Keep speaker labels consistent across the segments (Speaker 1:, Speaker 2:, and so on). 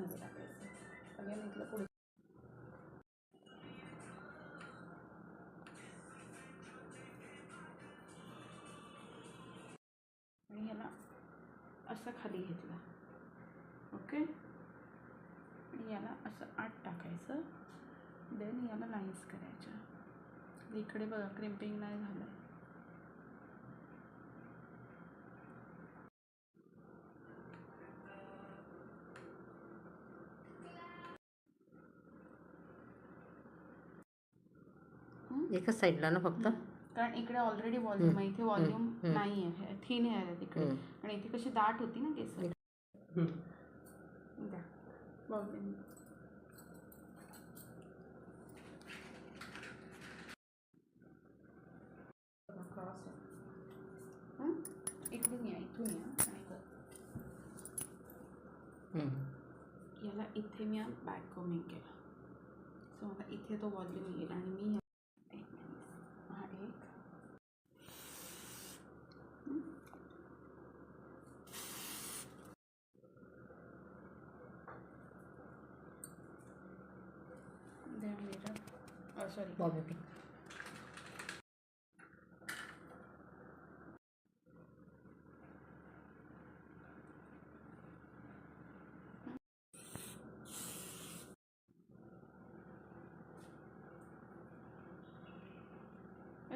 Speaker 1: Again इथलं पुढे आणि ह्याला असं खाली घेतलं ओके आणि याला असं आत टाकायचं देन याला लाईन्स करायच्या इकडे बघा क्रिम्पिंग नाही झालं
Speaker 2: एकच साईडला ना फक्त
Speaker 1: कारण इकडे ऑलरेडी वॉल्यूम आहे इथे वॉल्यूम
Speaker 2: हम्म.
Speaker 1: नाही आहे थिन आहे तिकडे
Speaker 2: हम्म.
Speaker 1: आणि इथे कशी दाट होती ना केस द्या volume. बघा, cross आहे. हं? इकडून या इथून या.
Speaker 2: हम्म.
Speaker 1: याला इथे मी बॅक कोमिंग केलं सो मला इथे तो वॉल्यूम येईल आणि मी சாரி. பாபி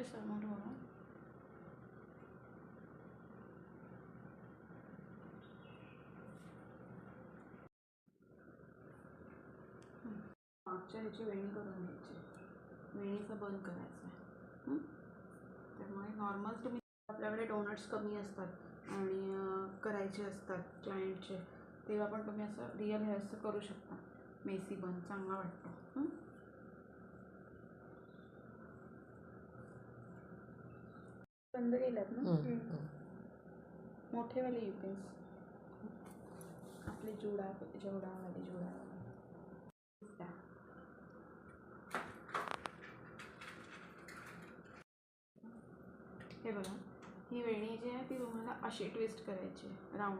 Speaker 1: சார் மட்டும் வரும் ஆச்சரிச்சு வெளியே வந்துச்சு वेणीचं बंद करायचं आहे? त्यामुळे नॉर्मल तुम्ही आपल्याकडे डोनट्स कमी असतात आणि करायचे असतात क्लायंटचे तेव्हा पण तुम्ही असं रिअल हे असं करू शकता. मेसी बन चांगला वाटतो? बंद केल्यात ना. मोठेवाले युपेन्स आपले जुडा जेवढावाले जुडा. हे बघा. ही वेणी जी आहे ती तुम्हाला अशी ट्विस्ट करायची आहे. राऊंड.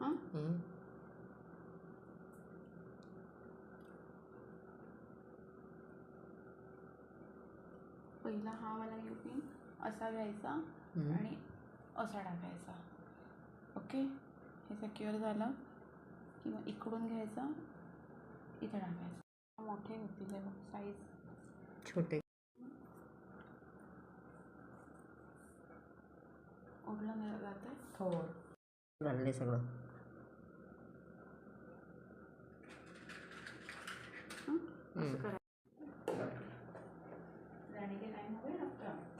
Speaker 1: हां. पहिला हा वाला युपिन असा घ्यायचा. आणि असा टाकायचा. ओके? हे सेक्युअर झालं. की मग इकडून घ्यायचा. इथे टाकायचं. मोठे होतील हे साईज
Speaker 2: छोटे.
Speaker 1: ओढलं नाही जात आहे
Speaker 2: थोडं झाले सगळं
Speaker 1: असं
Speaker 2: हम्म.
Speaker 1: करायचं